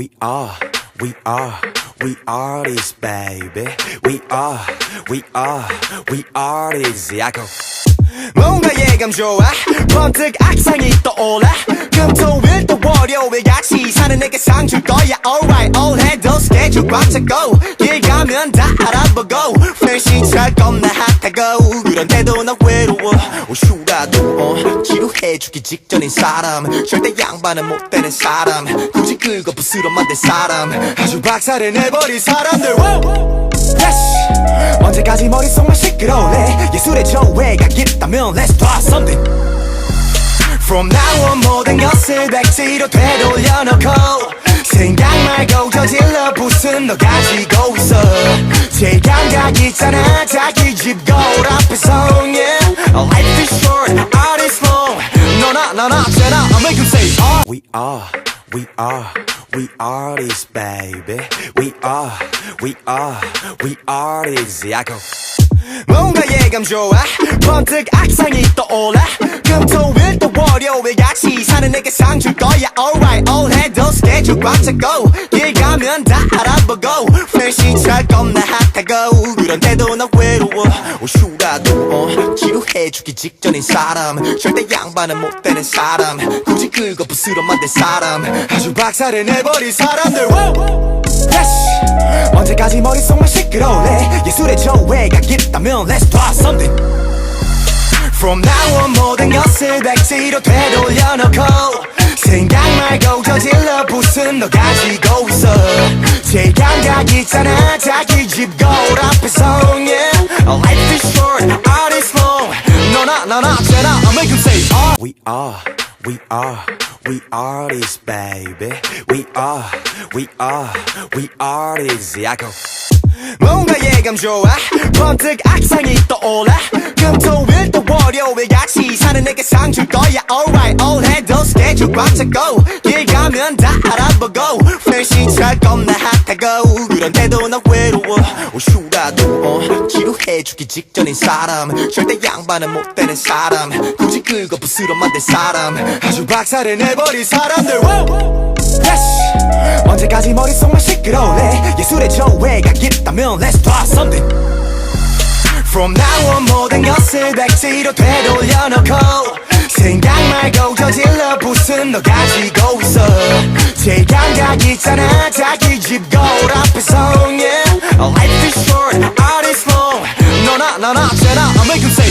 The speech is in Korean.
We are, we are, we are this baby. We are, we are, we are this. I go. 뭔가 예감 좋아 번뜩 악상이 떠올라 금토일 또 월요일 같이 사는 내게 상 줄 거야 Alright all 해도 스케줄 꽉 차고 길 가면 다 알아보고 회시차 겁나 핫하고 그런데도 나 외로워 어, 휴가도 어, 지루해주기 직전인 사람. 절대 양반은 못 되는 사람. 굳이 긁어 부스러 만든 사람. 아주 박살을 내버린 사람들! Yes! 언제까지 머릿속만 시끄러울래? 예술의 조회가 있다면 Let's try something. From now on 모든 것을 백지로 되돌려 놓고 생각 말고 저질러 붓은 너 가지고 있어. 제 감각 있잖아 자기 너나 나나 쟤나 I make you say ah. We are, we are, we are this baby We are, we are, we are this I go 뭔가 예감 좋아 번뜩 악상이 떠올라 금토일 또 월요일 같이 사는 내게 상 줄 거야 Alright all 해도 스케줄 꽉 차고 길 가면 다 알아보고 회시차 겁나 핫하고. 그런데도 나 외로워. 어, 휴가도 어, 지루해주기 직전인 사람. 절대 양반은 못 되는 사람. 굳이 긁어 부스러 만든 사람. 아주 박살을 내버린 사람들! Yes! 언제까지 머릿속만 시끄러울래? 예술의 조회가 있다면 Let's try something. From now on 모든 것을 백지로 되돌려놓고 생각 말고 저질러 붓은 너 가지고 있어 제 감각 있잖아 자기 집 거울 앞에서 yeah. Life is short, art is long 너나 나나 쟤나 I make you say ah. We are, we are, we are this baby We are, we are, we are this I go 뭔가 예감 좋아 번뜩 악상이 떠올라 금토일 또 월요일 같이 사는 내게 상 줄 거야 Alright all 해도 스케줄 꽉 차고 길 가면 다 알아보고 회시차 겁나 그런데도 나 외로워. 어, 휴가도 어, 지루해주기 직전인 사람. 절대 양반은 못 되는 사람. 굳이 긁어 부스러 만든 사람. 아주 박살을 내버린 사람들. Woo! Yes! 언제까지 머릿속만 시끄러울래? 예술의 조회가 있다면 Let's try something. From now on 모든 것을 백지로 되돌려놓고 생각 말고 저질러 붓은 너 가지고 있어. 제 감각 있잖아 자 keep going up is on, yeah Life is short, art is long. No, no, no, no, no, I'm making say